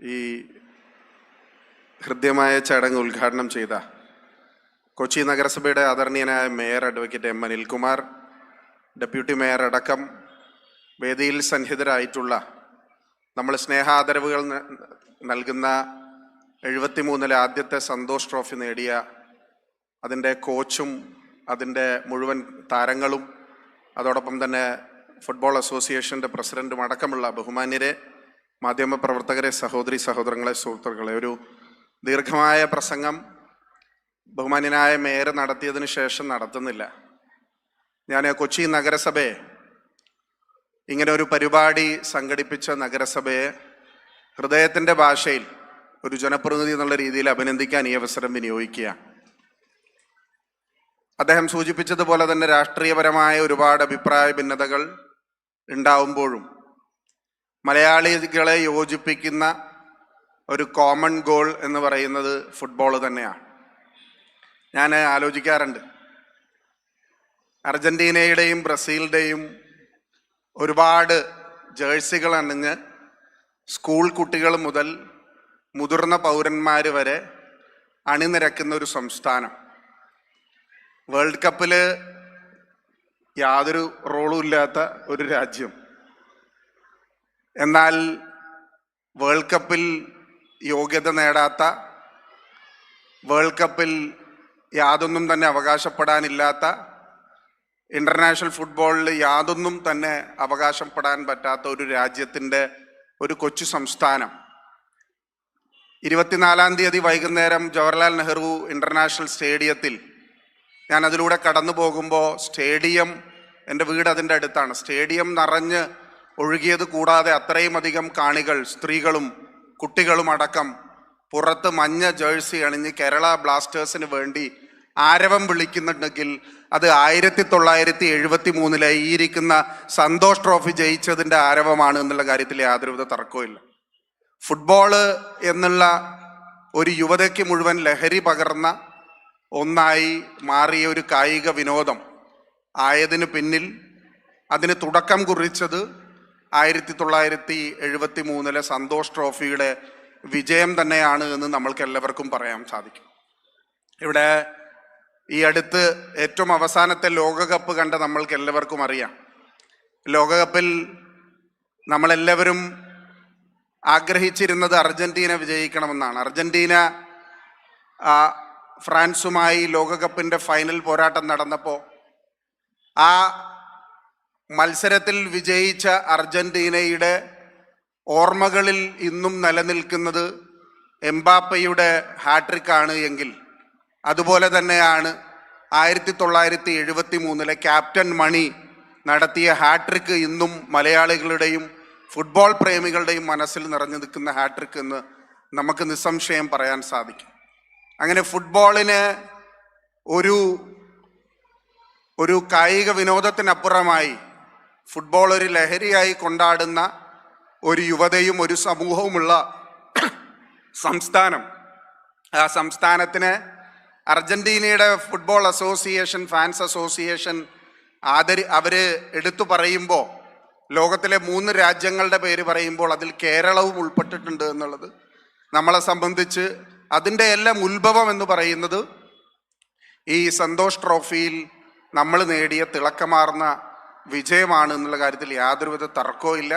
ഈ ഹൃദ്യമായ ചടങ്ങ് ഉദ്ഘാടനം ചെയ്ത കൊച്ചി നഗരസഭയുടെ ആദരണീയനായ mayor advocate M Anilkumar deputy mayor അടക്കം വേദിയിൽ സന്നിഹിതരായിട്ടുള്ള നമ്മൾ സ്നേഹാദരവുകൾ നൽകുന്ന എഴുപത്തിമൂന്നിലെ ആദ്യത്തെ സന്തോഷ് ട്രോഫി നേടിയ അതിന്റെ കോച്ചും അതിന്റെ മുഴുവൻ താരങ്ങളും അതോടൊപ്പം തന്നെ ഫുട്ബോൾ അസോസിയേഷന്റെ പ്രസിഡന്റും അടക്കമുള്ള ബഹുമാന്യരെ മാധ്യമപ്രവർത്തകരെ സഹോദരി സഹോദരങ്ങളെ സുഹൃത്തുക്കളെ ഒരു ദീർഘമായ പ്രസംഗം ബഹുമാന്യനായ മേയർ നടത്തിയതിന് ശേഷം നടത്തുന്നില്ല. ഞാൻ കൊച്ചി നഗരസഭയെ ഇങ്ങനെ ഒരു പരിപാടി സംഘടിപ്പിച്ച നഗരസഭയെ ഹൃദയത്തിന്റെ ഭാഷയിൽ ഒരു ജനപ്രതിനിധി എന്നുള്ള രീതിയിൽ അഭിനന്ദിക്കാൻ ഈ അവസരം വിനിയോഗിക്കുക അദ്ദേഹം സൂചിപ്പിച്ചതുപോലെ തന്നെ രാഷ്ട്രീയപരമായ ഒരുപാട് അഭിപ്രായ ഭിന്നതകൾ ഉണ്ടാവുമ്പോഴും മലയാളികളെ യോജിപ്പിക്കുന്ന ഒരു കോമൺ ഗോൾ എന്ന് പറയുന്നത് ഫുട്ബോൾ തന്നെയാണ്. ഞാൻ ആലോചിക്കാറുണ്ട്. അർജന്റീനയുടെയും ബ്രസീലിന്റെയും ഒരുപാട് ജേഴ്സികൾ അണിഞ്ഞ് സ്കൂൾ കുട്ടികൾ മുതൽ മുതിർന്ന പൗരന്മാർ വരെ അണിനിരക്കുന്ന ഒരു സംസ്ഥാനം. വേൾഡ് കപ്പിൽ യാതൊരു റോളും ഇല്ലാത്ത ഒരു രാജ്യം. എന്നാൽ വേൾഡ് കപ്പിൽ യോഗ്യത നേടാത്ത വേൾഡ് കപ്പിൽ യാതൊന്നും തന്നെ അവകാശപ്പെടാനില്ലാത്ത ഇന്റർനാഷണൽ ഫുട്ബോളിൽ യാതൊന്നും തന്നെ അവകാശപ്പെടാൻ പറ്റാത്ത ഒരു രാജ്യത്തിന്റെ ഒരു കൊച്ചു സംസ്ഥാനം. ഇരുപത്തിനാലാം തീയതി വൈകുന്നേരം ജവഹർലാൽ നെഹ്റു ഇന്റർനാഷണൽ സ്റ്റേഡിയത്തിൽ ഞാൻ അതിലൂടെ കടന്നു പോകുമ്പോൾ സ്റ്റേഡിയം എന്റെ വീട് അതിന്റെ അടുത്താണ്. സ്റ്റേഡിയം നിറഞ്ഞ് ഒഴുകിയത് കൂടാതെ അത്രയും അധികം കാണികൾ സ്ത്രീകളും കുട്ടികളും അടക്കം പുറത്ത് മഞ്ഞ ജേഴ്സി അണിഞ്ഞ് കേരള ബ്ലാസ്റ്റേഴ്സിന് വേണ്ടി ആരവം വിളിക്കുന്നുണ്ടെങ്കിൽ അത് ആയിരത്തി തൊള്ളായിരത്തി എഴുപത്തി മൂന്നിലെ ഈ ഇരിക്കുന്ന സന്തോഷ് ട്രോഫി ജയിച്ചതിന്റെ ആരവമാണ് എന്നുള്ള കാര്യത്തിൽ യാതൊരുവിധ തർക്കവും ഫുട്ബോൾ എന്നുള്ള ഒരു യുവതയ്ക്ക് മുഴുവൻ ലഹരി പകർന്ന ഒന്നായി മാറിയ ഒരു കായിക വിനോദം ആയതിനു പിന്നിൽ അതിന് തുടക്കം കുറിച്ചത് ആയിരത്തി തൊള്ളായിരത്തി എഴുപത്തി മൂന്നിലെ സന്തോഷ് ട്രോഫിയുടെ വിജയം തന്നെയാണ് എന്ന് നമ്മൾക്ക് എല്ലാവർക്കും പറയാൻ സാധിക്കും. ഇവിടെ ഈ അടുത്ത് ഏറ്റവും അവസാനത്തെ ലോകകപ്പ് കണ്ട നമ്മൾക്ക് എല്ലാവർക്കും അറിയാം. ലോകകപ്പിൽ നമ്മളെല്ലാവരും ആഗ്രഹിച്ചിരുന്നത് അർജന്റീന വിജയിക്കണമെന്നാണ്. അർജന്റീന ഫ്രാൻസുമായി ലോകകപ്പിന്റെ ഫൈനൽ പോരാട്ടം നടന്നപ്പോൾ ആ മത്സരത്തിൽ വിജയിച്ച അർജന്റീനയുടെ ഓർമ്മകളിൽ ഇന്നും നിലനിൽക്കുന്നത് എംബാപ്പയുടെ ഹാട്രിക് ആണ് എങ്കിൽ. അതുപോലെ തന്നെയാണ് ആയിരത്തി തൊള്ളായിരത്തി എഴുപത്തി മൂന്നിലെ ക്യാപ്റ്റൻ മണി നടത്തിയ ഹാട്രിക്ക് ഇന്നും മലയാളികളുടെയും ഫുട്ബോൾ പ്രേമികളുടെയും മനസ്സിൽ നിറഞ്ഞു നിൽക്കുന്ന ഹാട്രിക്ക് എന്ന് നമുക്ക് നിസ്സംശയം പറയാൻ സാധിക്കും. അങ്ങനെ ഫുട്ബോളിന് ഒരു ഒരു കായിക വിനോദത്തിനപ്പുറമായി ഫുട്ബോൾ ഒരു ലഹരിയായി കൊണ്ടാടുന്ന ഒരു യുവതയും ഒരു സമൂഹവുമുള്ള സംസ്ഥാനം. ആ സംസ്ഥാനത്തിന് അർജന്റീനയുടെ ഫുട്ബോൾ അസോസിയേഷൻ ഫാൻസ് അസോസിയേഷൻ ആദരി അവർ എടുത്തു പറയുമ്പോൾ ലോകത്തിലെ മൂന്ന് രാജ്യങ്ങളുടെ പേര് പറയുമ്പോൾ അതിൽ കേരളവും ഉൾപ്പെട്ടിട്ടുണ്ട് എന്നുള്ളത് നമ്മളെ സംബന്ധിച്ച് അതിന്റെ എല്ലാം ഉത്ഭവം എന്ന് പറയുന്നത് ഈ സന്തോഷ് ട്രോഫിയിൽ നമ്മൾ നേടിയ തിളക്കമാർന്ന വിജയമാണ് എന്നുള്ള കാര്യത്തിൽ യാതൊരുവിധ തർക്കവും ഇല്ല